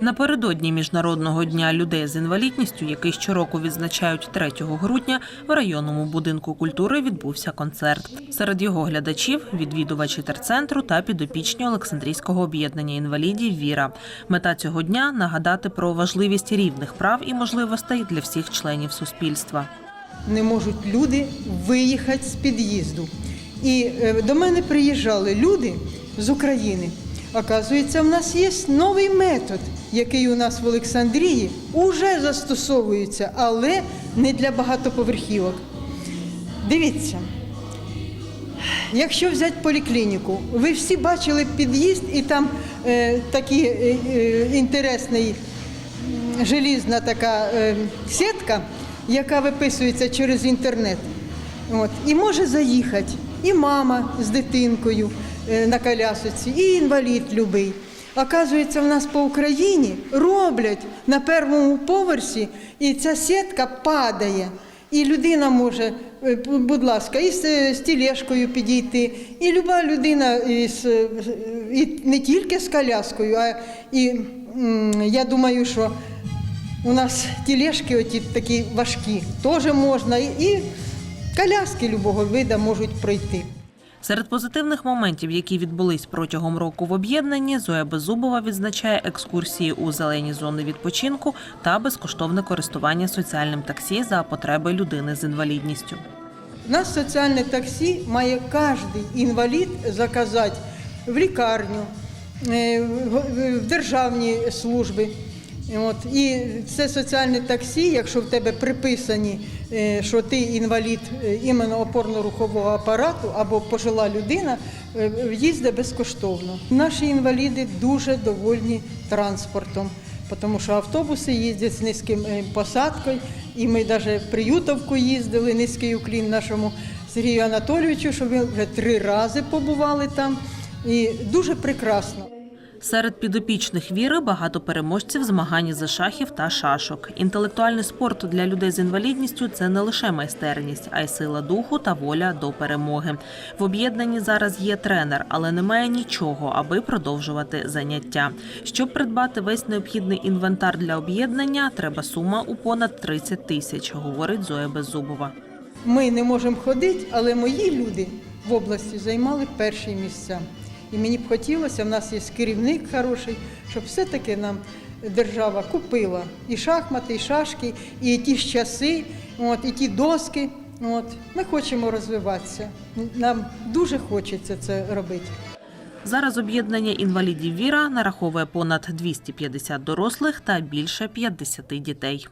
Напередодні міжнародного дня людей з інвалідністю, який щороку відзначають 3 грудня, в районному будинку культури відбувся концерт. Серед його глядачів відвідувачі терцентру та підопічні Олександрійського об'єднання інвалідів Віра. Мета цього дня нагадати про важливість рівних прав і можливостей для всіх членів суспільства. не можуть люди виїхати з під'їзду. І е, до мене приїжджали люди з України. Оказується, в нас є новий метод, який у нас в Олександрії уже застосовується, але не для багатоповерхівок. Дивіться, якщо взяти поліклініку, ви всі бачили під'їзд і там е, такий е, е, інтересний желізна така е, сітка, яка виписується через інтернет. От, і може заїхати і мама з дитинкою на колясоці, і інвалід любий. Оказується, в нас по Україні роблять на першому поверсі, і ця сітка падає. І людина може, е, будь ласка, і з, е, тілешкою підійти, і люба людина із, е, і не тільки з коляскою, а і я думаю, що у нас тілешки оті такі важкі, теж можна, і, коляски любого виду можуть пройти. Серед позитивних моментів, які відбулись протягом року в об'єднанні, Зоя Беззубова відзначає екскурсії у зелені зони відпочинку та безкоштовне користування соціальним таксі за потреби людини з інвалідністю. У нас соціальне таксі має кожен інвалід заказати в лікарню, е, в- в державні служби. От. І це соціальне таксі, якщо в тебе приписані, е, що ти інвалід е, іменно опорно-рухового апарату або пожила людина, е, їздить безкоштовно. Наші інваліди дуже довольні транспортом, тому що автобуси їздять з низьким посадкою, і ми навіть в Приютовку їздили, низький уклін нашому Сергію Анатолійовичу, що ви вже три рази побували там. І дуже прекрасно. Серед підопічних віри багато переможців змагань за шахів та шашок. Інтелектуальний спорт для людей з інвалідністю це не лише майстерність, а й сила духу та воля до перемоги. В об'єднанні зараз є тренер, але немає нічого, аби продовжувати заняття. Щоб придбати весь необхідний інвентар для об'єднання, треба сума у понад 30 тисяч, говорить Зоя Беззубова. Ми не можемо ходити, але мої люди в області займали перші місця. І мені б хотілося, в нас є керівник хороший, щоб все-таки нам держава купила і шахмати, і шашки, і ті ж часи, от, і ті доски. От. Ми хочемо розвиватися. Нам дуже хочеться це робити. Зараз об'єднання інвалідів Віра нараховує понад 250 дорослих та більше 50 дітей.